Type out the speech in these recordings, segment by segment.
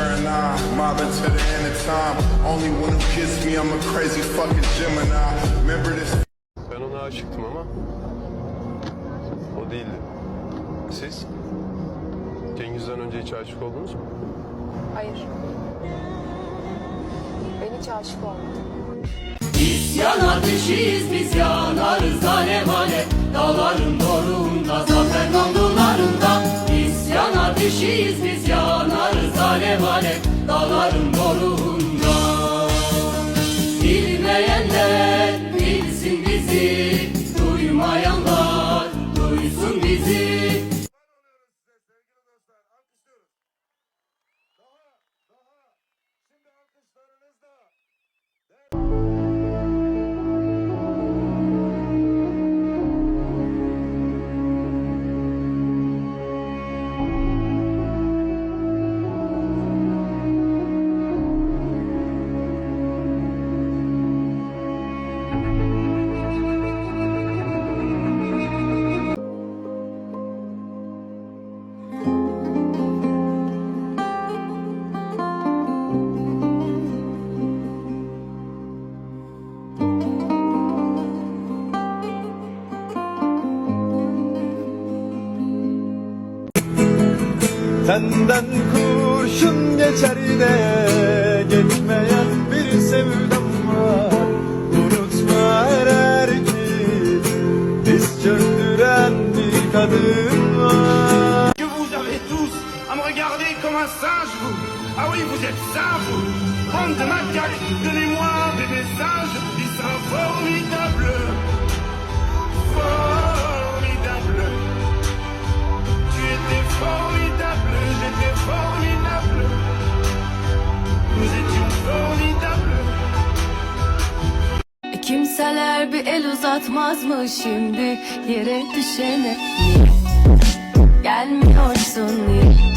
sure nah, mobbing to the end of time. Only one who gets me, I'm a crazy fucking Gemini. Remember this. Ben ona aşıktım ama o değildi. Siz? Cengiz'den önce hiç aşık oldunuz mu? Hayır. Ben hiç aşık olmadım. İsyan ateşiyiz biz yanarız alev alev Dağların doruğunda zafer dondularında İsyan ateşiyiz biz alev Dağların doruğunda Bilmeyenler bilsin bizi Duymayanlar Senden kurşun geçer yine Geçmeyen bir sevdam var Unutma erer ki Diz çöktüren bir kadın var que vous avez tous à me regarder comme un singe, vous. Ah oui, vous êtes ça, vous. Bande de macaques, donnez-moi des messages. Ils sont formidables. Kimseler bir el uzatmaz mı şimdi. Yere düşene. Gelmiyorsun. niye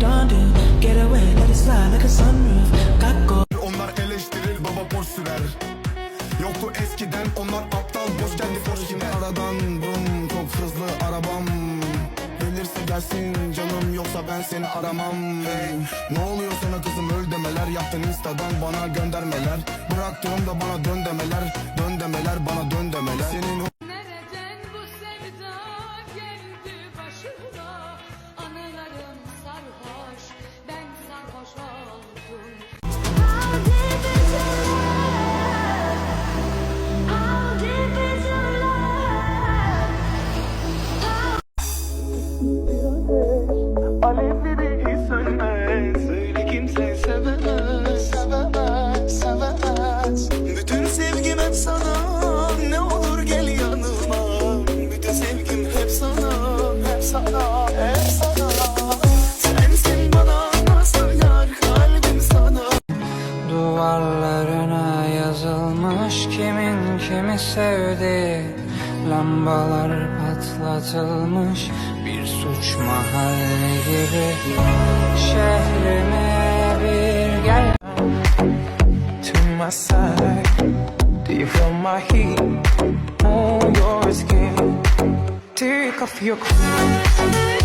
dawn do, get away, let it slide like a sunroof. Got gold. Onlar eleştirir baba boş sürer Yoktu eskiden onlar aptal boş kendi boş yine Aradan bum çok hızlı arabam Gelirse gelsin canım yoksa ben seni aramam hey. Ne oluyor sana kızım öl demeler Yaptın instadan bana göndermeler Bıraktığımda bana dön demeler Dön demeler bana patlatılmış bir suç mahalli gibi Şehrime bir gel to my side. Do you feel my heat on your skin? Take off your clothes.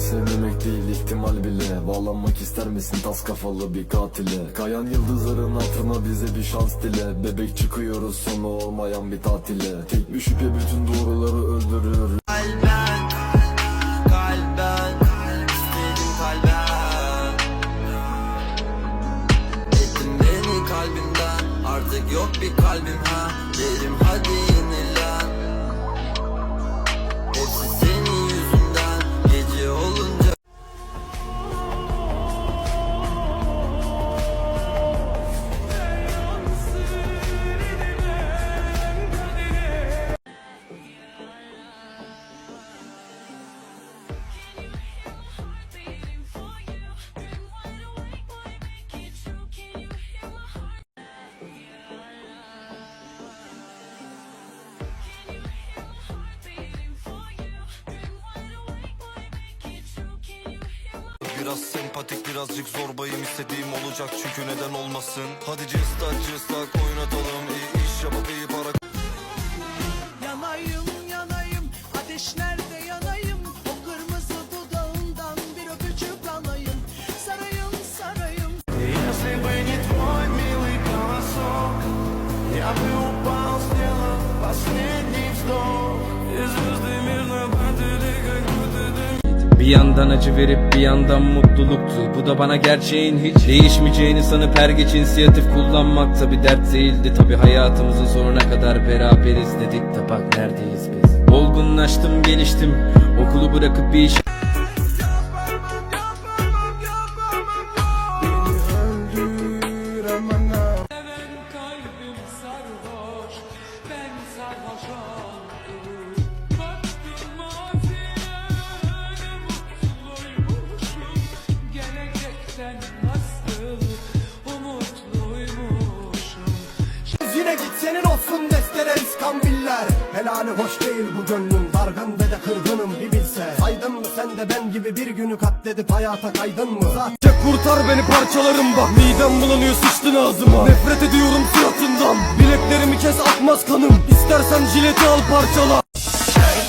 Sevmemek değil ihtimal bile. Bağlanmak ister misin tas kafalı bir katile? Kayan yıldızların hatırına bize bir şans dile. Bebek çıkıyoruz sonu olmayan bir tatile. Tek bir şüphe bütün doğruları öldürür. Kalben, kalben, istedim kalben. Ettin beni kalbimden, artık yok bir kalbim Biraz sempatik birazcık zorbayım istediğim olacak çünkü neden olmasın Hadi cıstak cıstak oynatalım iyi iş yapıp iyi para Yanayım yanayım ateşlerde yanayım O kırmızı dudağından bir öpücük alayım Sarayım sarayım Если бы не твой милый голосок Я бы упал, сделав последний вздох yandan acı verip bir yandan mutluluktu. Bu da bana gerçeğin hiç değişmeyeceğini sanıp her geç inisiyatif kullanmak tabi dert değildi. Tabi hayatımızın sonuna kadar beraberiz dedik. De bak neredeyiz biz? Olgunlaştım geliştim okulu bırakıp bir iş git senin olsun destere iskambiller Helali hoş değil bu gönlüm dargın ve de kırgınım bir bilse. Saydın mı sen de ben gibi bir günü katledip hayata kaydın mı? Zaten kurtar beni parçalarım bak Midem bulanıyor sıçtın ağzıma. Nefret ediyorum suratından Bileklerimi kes akmaz kanım. İstersen jileti al parçala.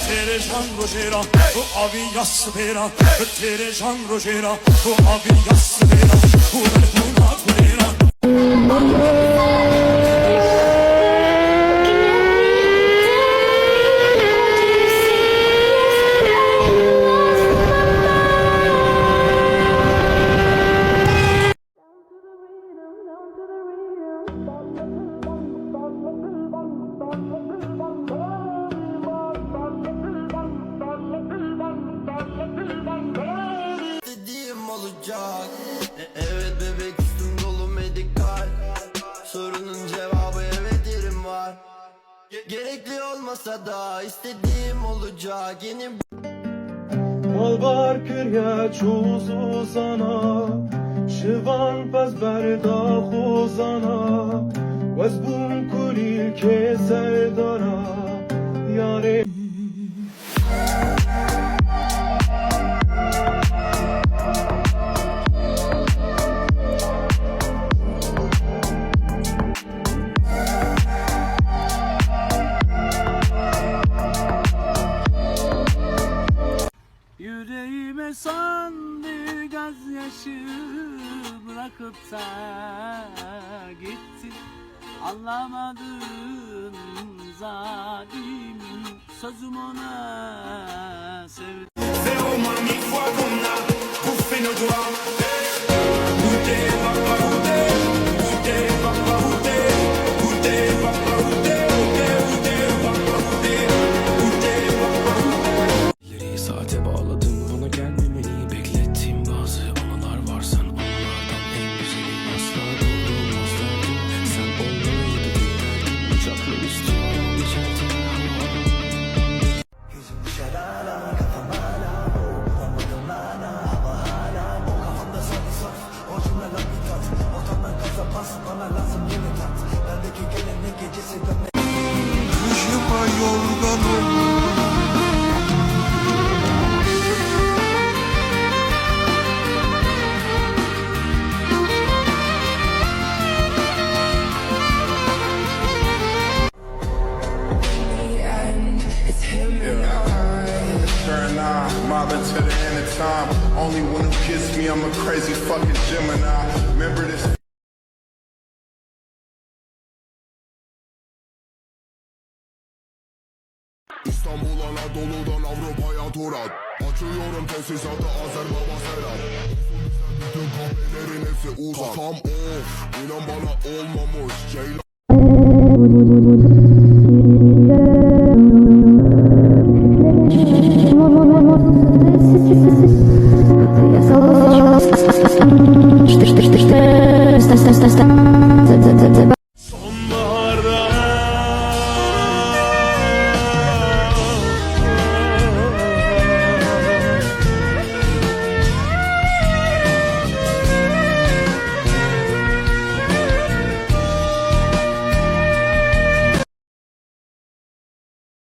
Tere Jean bu avi yaspera Tere Jean Rogera, bu avi yaspera Bu avi yaspera dediğim olacak. E- Evet bebek üstüm dolu medikal. Sorunun cevabı evet var. Ge- Gerekli olmasa da istediğim olacak. Yeni Malbar kirya çuzu sana Şivan pez berda khuzana Wezbun kulil ke serdana Yare Yüreğime gittin Anlamadın zalim sözüm ona sevdim Zéro mami fois qu'on a bouffé nos doigts olmaz Bana lazım yeni tat Bendeki gelenek gecesi dönmek Kışıma yorgan the end of time. Only one who gets me, I'm a crazy fucking Gemini. Remember this. İstanbul Anadolu'dan Avrupa'ya tur at. Açıyorum tesisatı Azer Baba Serhat Bütün kahvelerin hepsi uzak. Kafam off inan bana olmamış. Ceylan Stop, stop, stop, stop.